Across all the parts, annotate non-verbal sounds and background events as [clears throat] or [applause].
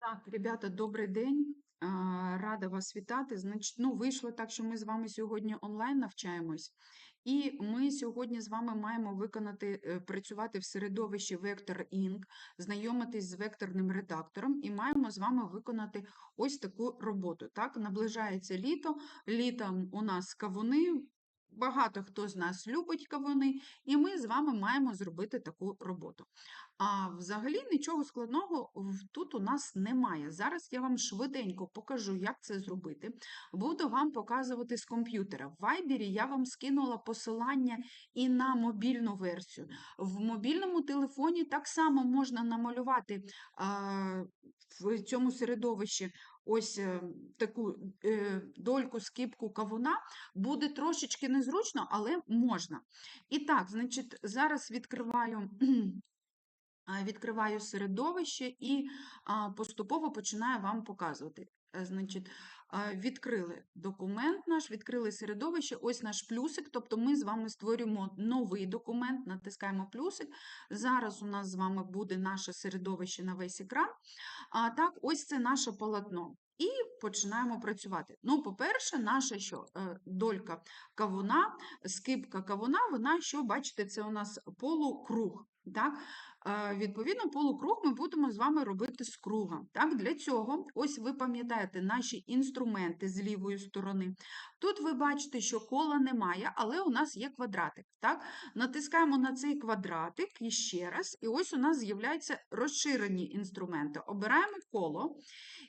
Так, ребята, добрий день. Рада вас вітати. Значить, ну, вийшло так, що ми з вами сьогодні онлайн навчаємось, і ми сьогодні з вами маємо виконати, е, працювати в середовищі Vector Inc., знайомитись з векторним редактором, і маємо з вами виконати ось таку роботу. Так, наближається літо. Літом у нас кавуни. Багато хто з нас любить кавуни, і ми з вами маємо зробити таку роботу. А взагалі нічого складного тут у нас немає. Зараз я вам швиденько покажу, як це зробити. Буду вам показувати з комп'ютера. В Viber я вам скинула посилання і на мобільну версію. В мобільному телефоні так само можна намалювати а, в цьому середовищі ось е, таку е, дольку, скипку кавуна. Буде трошечки незручно, але можна. І так, значить, зараз відкриваю відкриваю середовище і поступово починаю вам показувати. Е, Значить, відкрили документ наш, відкрили середовище, ось наш плюсик, тобто ми з вами створюємо новий документ, натискаємо плюсик. Зараз у нас з вами буде наше середовище на весь екран. А так, ось це наше полотно. І починаємо працювати. Ну, по-перше, наша що е, долька кавуна, скипка кавуна, вона що, бачите, це у нас полукруг. Так? Е, Відповідно, полукруг ми будемо з вами робити з круга. Так? Для цього, ось ви пам'ятаєте наші інструменти з лівої сторони. Тут ви бачите, що кола немає, але у нас є квадратик. Так? Натискаємо на цей квадратик і ще раз, і ось у нас з'являються розширені інструменти. Обираємо коло.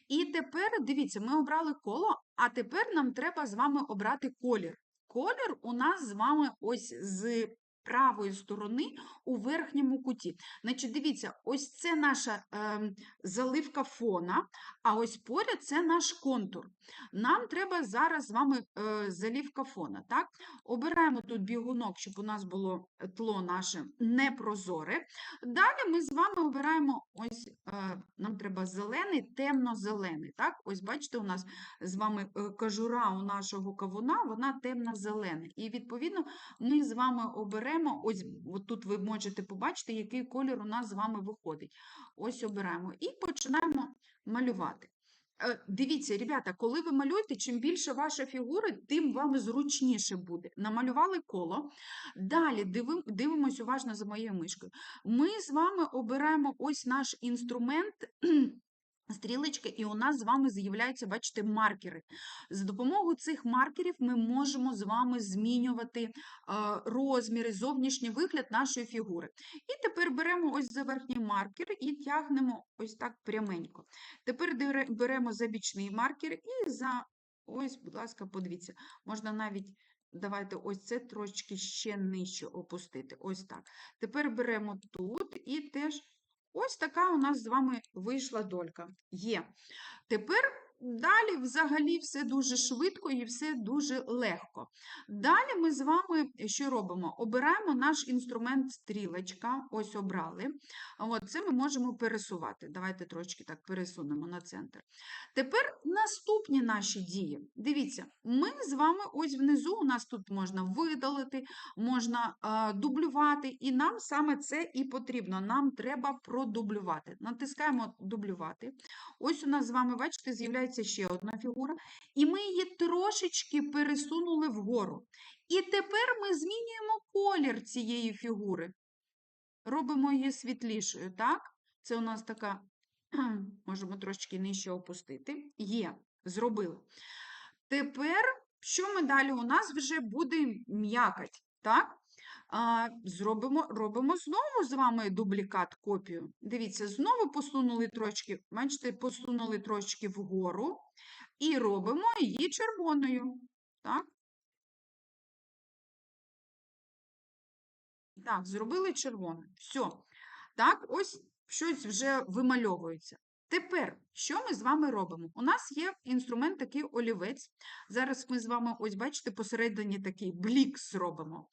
І тепер, дивіться, ми обрали коло, а тепер нам треба з вами обрати колір. Колір у нас з вами ось з правої сторони у верхньому куті. Значить, дивіться, ось це наша ем, заливка фона, а ось поряд це наш контур. Нам треба зараз з вами е, залівка фона. Так? Обираємо тут бігунок, щоб у нас було тло наше непрозоре. Далі ми з вами обираємо ось, е, нам треба зелений, темно-зелений. Так? Ось бачите, у нас з вами е, кожура у нашого кавуна, вона темно-зелена. І відповідно ми з вами оберемо, ось от тут ви можете побачити, який колір у нас з вами виходить. Ось обираємо і починаємо малювати. Е, Дивіться, ребята, коли ви малюєте, чим більше ваша фігура, тим вам зручніше буде. Намалювали коло. Далі дивим, дивимось уважно за моєю мишкою. Ми з вами обираємо ось наш інструмент. Стрілочка, і у нас з вами з'являються, бачите, маркери. За допомогою цих маркерів ми можемо з вами змінювати розміри, зовнішній вигляд нашої фігури. І тепер беремо ось за верхній маркер і тягнемо ось так пряменько. Тепер беремо за бічний маркер і за ось, будь ласка, подивіться, можна навіть. Давайте ось це трошки ще нижче опустити. Ось так. Тепер беремо тут і теж ось така у нас з вами вийшла долька. Є. Тепер далі взагалі все дуже швидко і все дуже легко. Далі ми з вами що робимо? Обираємо наш інструмент стрілочка, ось обрали. От, це ми можемо пересувати. Давайте трошки так пересунемо на центр. Тепер наступні наші дії. Дивіться, ми з вами ось внизу, у нас тут можна видалити, можна а, дублювати, і нам саме це і потрібно. Нам треба продублювати. Натискаємо дублювати. Ось у нас з вами, бачите, з'являється ще одна фігура, і ми її трошечки пересунули вгору. І тепер ми змінюємо колір цієї фігури. Робимо її світлішою, так? Це у нас така, [clears throat] можемо трошечки нижче опустити. Є, зробили. Тепер, що ми далі? У нас вже буде м'якоть, так? А, зробимо, робимо знову з вами дублікат копію. Дивіться, знову посунули трошки, бачите, посунули трошки вгору і робимо її червоною. Так? Так, зробили червоною. Все. Так, ось щось вже вимальовується. Тепер, що ми з вами робимо? У нас є інструмент такий олівець. Зараз ми з вами, ось бачите, посередині такий блік зробимо.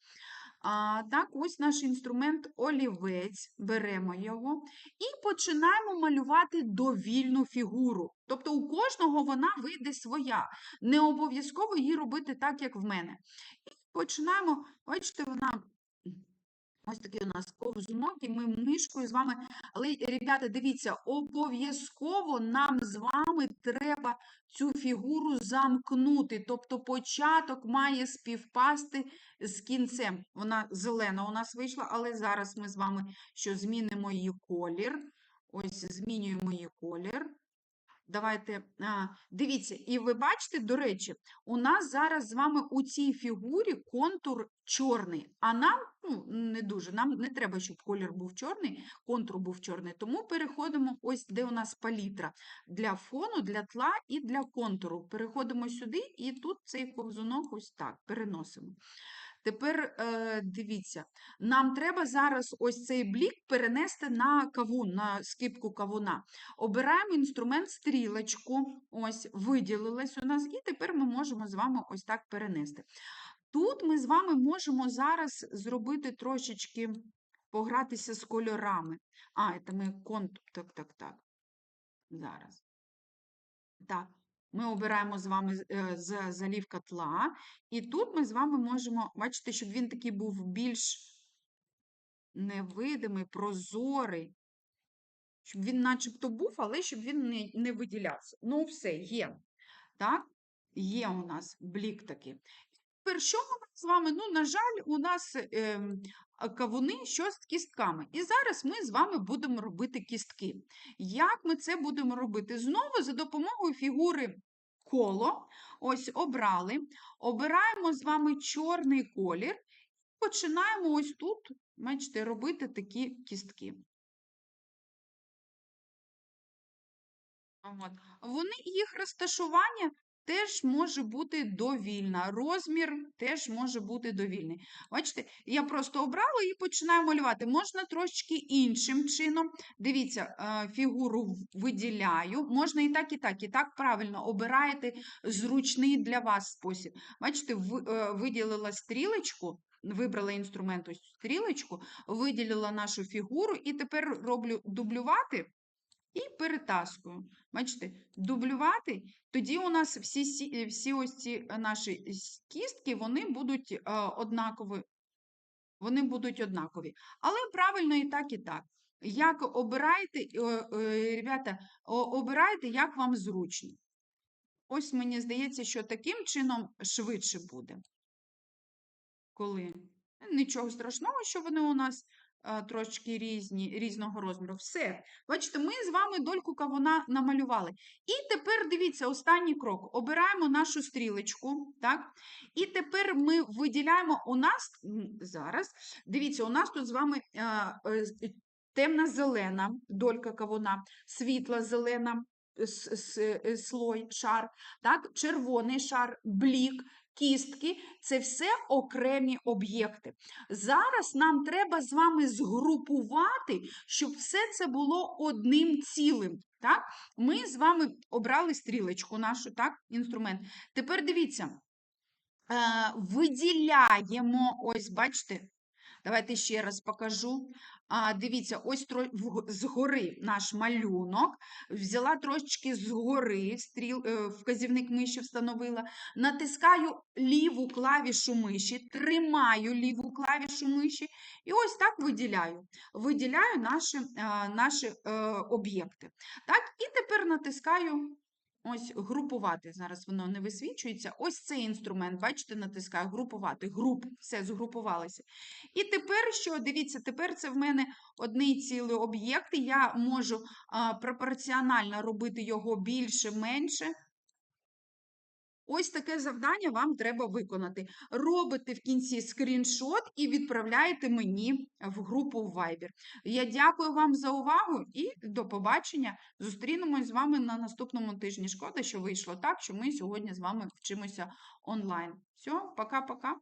А, так, ось наш інструмент олівець, беремо його і починаємо малювати довільну фігуру. Тобто у кожного вона вийде своя. Не обов'язково її робити так, як в мене. І починаємо, бачите, вона Ось такий у нас ковзунок, і ми мишкою з вами. Але, ребята, дивіться, обов'язково нам з вами треба цю фігуру замкнути. Тобто початок має співпасти з кінцем. Вона зелена у нас вийшла, але зараз ми з вами що змінимо її колір. Ось змінюємо її колір. Давайте, дивіться, і ви бачите, до речі, у нас зараз з вами у цій фігурі контур чорний, а нам ну, не дуже, нам не треба, щоб колір був чорний, контур був чорний, тому переходимо ось, де у нас палітра для фону, для тла і для контуру. Переходимо сюди, і тут цей ковзунок ось так переносимо. Тепер е, дивіться, нам треба зараз ось цей блік перенести на кавун, на скипку кавуна. Обираємо інструмент стрілочку, ось виділилась у нас, і тепер ми можемо з вами ось так перенести. Тут ми з вами можемо зараз зробити трошечки, погратися з кольорами. А, це ми контур, так, так, так. Зараз. Так, ми обираємо з вами з- е, котла, залівка тла, і тут ми з вами можемо, бачите, щоб він такий був більш невидимий, прозорий, щоб він начебто був, але щоб він не, не виділявся. Ну, все, є. Так, є у нас блік такий. Тепер що у нас з вами? Ну, на жаль, у нас а, кавуни що з кістками. І зараз ми з вами будемо робити кістки. Як ми це будемо робити? Знову за допомогою фігури коло. Ось обрали. Обираємо з вами чорний колір. Починаємо ось тут, бачите, робити такі кістки. От. Вони, їх розташування теж може бути довільне, розмір теж може бути довільний. Бачите, я просто обрала і починаю малювати. Можна трошечки іншим чином. Дивіться, е, фігуру виділяю. Можна і так, і так, і так правильно. Обираєте зручний для вас спосіб. Бачите, е, виділила стрілочку. Вибрала інструмент ось стрілочку, виділила нашу фігуру, і тепер роблю дублювати і перетаскую. Бачите, дублювати, тоді у нас всі, е, всі ось ці е, наші кістки, вони будуть е, однакові. Вони будуть однакові. Але правильно і так, і так. Як обираєте, е, е, ребята, обирайте, як вам зручно. Ось мені здається, що таким чином швидше буде. Коли? Нічого страшного, що вони у нас трошки різні, різного розміру. Все. Бачите, ми з вами дольку кавуна намалювали. І тепер дивіться, останній крок. Обираємо нашу стрілочку. так? І тепер ми виділяємо у нас зараз. Дивіться, у нас тут з вами е, е, темна-зелена долька кавуна, світла зелена е, слой, шар, так? червоний шар, блік, кістки це все окремі об'єкти. Зараз нам треба з вами згрупувати, щоб все це було одним цілим. Так? Ми з вами обрали стрілочку нашу, так? інструмент. Тепер дивіться, е, виділяємо, ось бачите, давайте ще раз покажу. А, дивіться, ось тро- згори наш малюнок. Взяла трошечки згори, стріл, е, вказівник миші встановила. Натискаю ліву клавішу миші, тримаю ліву клавішу миші і ось так виділяю. Виділяю наші, наші е, об'єкти. Так, і тепер натискаю. Ось групувати. Зараз воно не висвічується. Ось цей інструмент, бачите, натискаю групувати. Груп, все, згрупувалися. І тепер що? Дивіться, тепер це в мене одний цілий об'єкт, я можу пропорціонально робити його більше, менше. Ось таке завдання вам треба виконати. Робите в кінці скріншот і відправляєте мені в групу Viber. Я дякую вам за увагу і до побачення. Зустрінемось з вами на наступному тижні. Шкода, що вийшло так, що ми сьогодні з вами вчимося онлайн. Все, пока-пока.